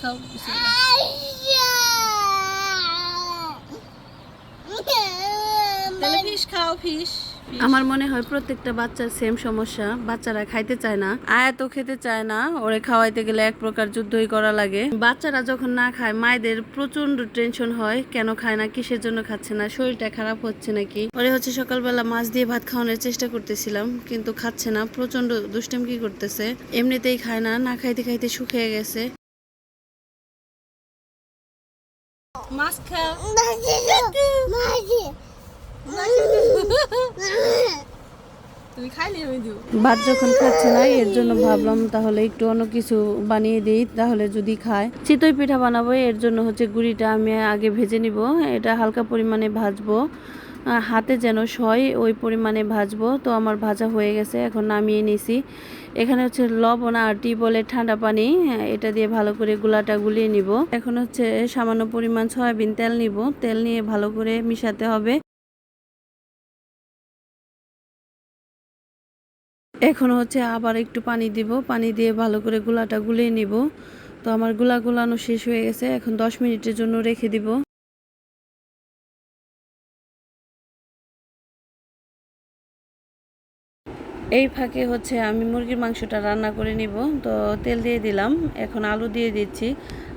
খাও ফিশ খাও ফিশ আমার মনে হয় প্রত্যেকটা বাচ্চার সেম সমস্যা বাচ্চারা খাইতে চায় না আয়া তো খেতে চায় না ওরে খাওয়াইতে গেলে এক প্রকার যুদ্ধই করা লাগে। বাচ্চারা যখন না খায় মায়েদের প্রচণ্ড টেনশন হয় কেন খায় না কিসের জন্য খাচ্ছে না শরীরটা খারাপ হচ্ছে নাকি? ওরে হচ্ছে সকালবেলা মাছ দিয়ে ভাত খাওয়ানোর চেষ্টা করতেছিলাম কিন্তু খাচ্ছে না প্রচণ্ড দুষ্টেম কি করতেছে। এমনিতেই খায় না না খাইতে খাইতে শুকিয়ে গেছে। খাও তুমি খাইলে আমি দিব। ভাত যখন খাচ্ছে না এর জন্য ভাবলাম তাহলে একটু অন্য কিছু বানিয়ে দিই তাহলে যদি খায়। চিতই পিঠা বানাবো এর জন্য হচ্ছে গুড়িটা আমি আগে ভেজে নিব। এটা হালকা পরিমাণে ভাজবো। হাতে যেন সয় ওই পরিমাণে ভাজবো। তো আমার ভাজা হয়ে গেছে এখন নামিয়ে নিছি। এখানে হচ্ছে লবণ আর টিউবওয়েলের ঠান্ডা পানি, এটা দিয়ে ভালো করে গুলাটা গুলিয়ে নিব। এখন হচ্ছে সামান্য পরিমাণ সয়াবিন তেল নিব। তেল নিয়ে ভালো করে মিশাতে হবে। এখন হচ্ছে আবার একটু পানি দিব। পানি দিয়ে ভালো করে গুলাটা গুলিয়ে নিব। তো আমারগুলা গুলানো শেষ হয়ে গেছে। এখন দশ মিনিটের জন্য রেখে দিব। এই ফাঁকে হচ্ছে আমি মুরগির মাংসটা রান্না করে নিব। তো তেল দিয়ে দিলাম। এখন আলু দিয়ে দিচ্ছি।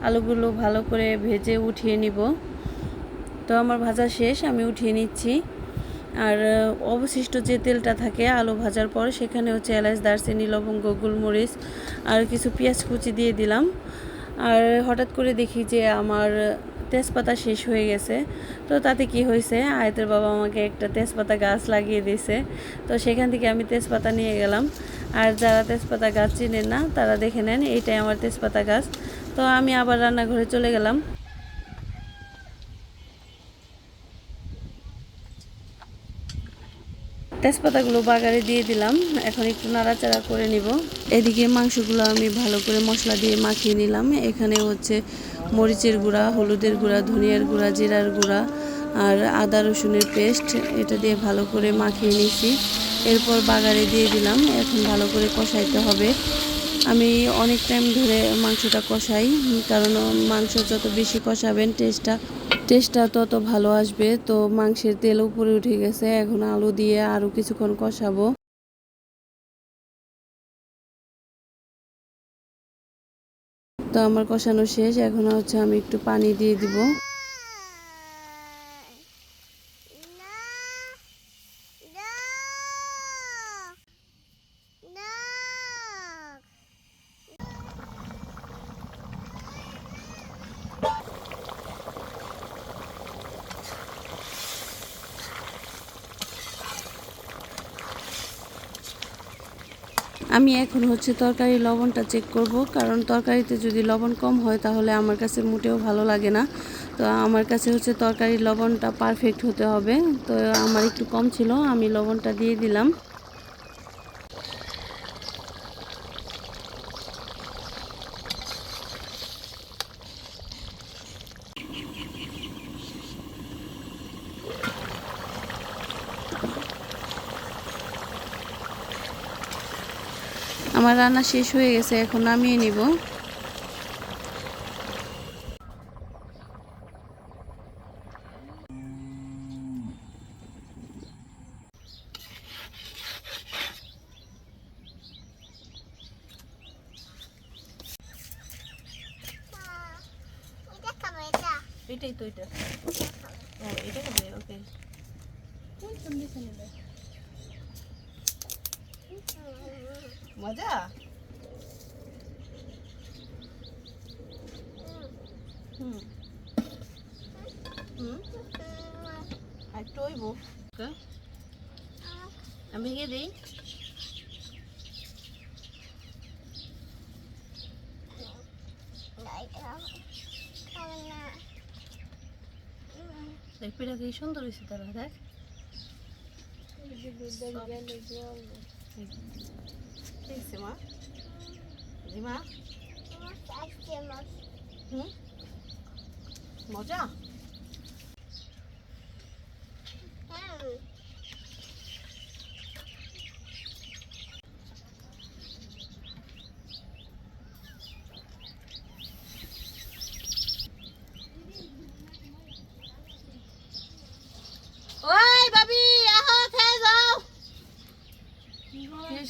আলুগুলো ভালো করে ভেজে উঠিয়ে নিব। তো আমার ভাজা শেষ, আমি উঠিয়ে নিচ্ছি। আর অবশিষ্ট যে তেলটা থাকে আলু ভাজার পর, সেখানে হচ্ছে এলাচ, দারচিনি, লবঙ্গ, গোলমরিচ আর কিছু পেঁয়াজ কুচি দিয়ে দিলাম। আর হঠাৎ করে দেখি যে আমার তেজপাতা শেষ হয়ে গেছে। তো তাতে কি হয়েছে? আয়তের বাবা আমাকে একটা তেজপাতা গাছ লাগিয়ে দিয়েছে। তো সেখান থেকে আমি তেজপাতা নিয়ে গেলাম। আর যারা তেজপাতা গাছ চিনেন না, তারা দেখে নেন, এইটাই আমার তেজপাতা গাছ। তো আমি আবার রান্নাঘরে চলে গেলাম। তেজপাতাগুলো বাগারে দিয়ে দিলাম। এখন একটু নাড়াচাড়া করে নিব। এদিকে মাংসগুলো আমি ভালো করে মশলা দিয়ে মাখিয়ে নিলাম। এখানে হচ্ছে মরিচের গুঁড়া, হলুদের গুঁড়া, ধনিয়ার গুঁড়া, জিরার গুঁড়া আর আদা রসুনের পেস্ট এটা দিয়ে ভালো করে মাখিয়ে নিছি এরপর বাগারে দিয়ে দিলাম। এখন ভালো করে কষাইতে হবে। আমি অনেক টাইম ধরে মাংসটা কষাই, কারণ মাংস যত বেশি কষাবেন টেস্টটা টেস্টটা তত ভালো আসবে। তো মাংসের তেল উপরে উঠে গেছে, এখন আলু দিয়ে আরও কিছুক্ষণ কষাবো। তো আমার কষানো শেষ, এখন হচ্ছে আমি একটু পানি দিয়ে দিব। আমি এখন হচ্ছে তরকারি লবণটা চেক করব, কারণ তরকারিতে যদি লবণ কম হয় তাহলে আমার কাছে মোটেও ভালো লাগে না। তো আমার কাছে হচ্ছে তরকারির লবণটা পারফেক্ট হতে হবে। তো আমার একটু কম ছিল, আমি লবণটা দিয়ে দিলাম। আমার রান্না শেষ হয়ে গেছে এখন নামিয়ে নিব। এটাই তো এটা। ও এটা খাবে ওকে মজা? হুম। হুম। আর একটু ওইব আমি ভেঙে দিই। দেখ পিঠা কি সুন্দর হয়েছে তারা দেখ। দেখছে মা জি মা হুম মজা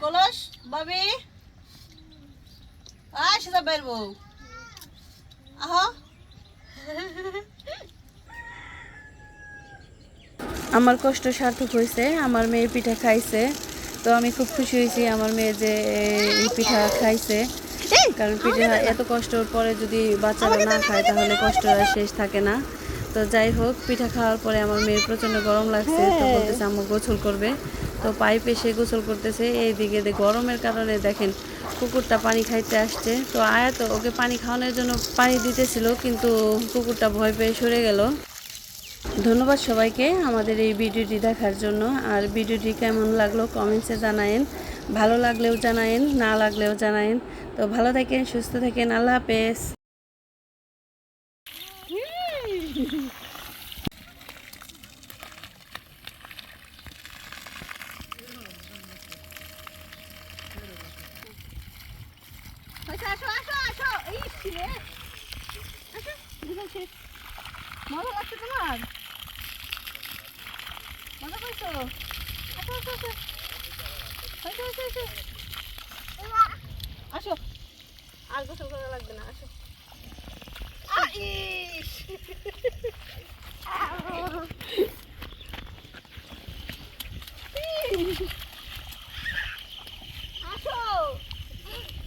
কলস বাবি আয় সেটা বেরবো আহ। আমার কষ্ট সার্থক হয়েছে আমার মেয়ে পিঠা খাইছে। তো আমি খুব খুশি হয়েছি আমার মেয়ে যে এই পিঠা খাইছে। কারণ পিঠা এত কষ্টর পরে যদি বাচ্চারা না খায় তাহলে কষ্ট আর শেষ থাকে না। তো যাই হোক পিঠা খাওয়ার পরে আমার মেয়ের প্রচণ্ড গরম লাগছে তো বলতেছে আম্মু গোসল করবে। তো পাইপে এসে গোসল করতেছে এইদিকে গরমের কারণে দেখেন কুকুরটা পানি খাইতে আসছে। তো আয়াত ওকে পানি খাওয়ানোর জন্য পানি দিতেছিল কিন্তু কুকুরটা ভয় পেয়ে সরে গেল। ধন্যবাদ সবাইকে আমাদের এই ভিডিওটি দেখার জন্য। আর ভিডিওটি কেমন লাগল কমেন্টসে জানায়েন ভালো লাগলেও জানায়েন না লাগলেও জানায়েন। তো ভালো থাকেন সুস্থ থাকেন আল্লাহ হাফেজ। আসো আসো আসো আসো। এই ছিলে। আসো দুজন শেষ মজা লাগছে তোমার। মজা পাইছো আসো আসো আসো। আসো আসো আসো। আসো। আর গোসল করা লাগবে না আসো। আ, ইস আসো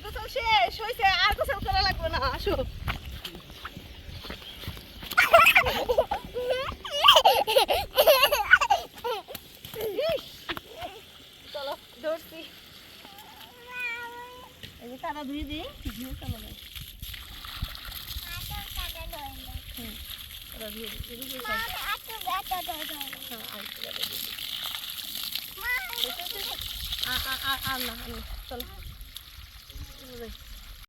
গোসল শেষ হয়েছে আর গোসল করা লাগবে না আসো। চলো ধরছি। এই যে তারা ধুয়ে দিই ধুয়ে চলো যাই ধুয়ে দিই। হ্যাঁ, আর না চলো।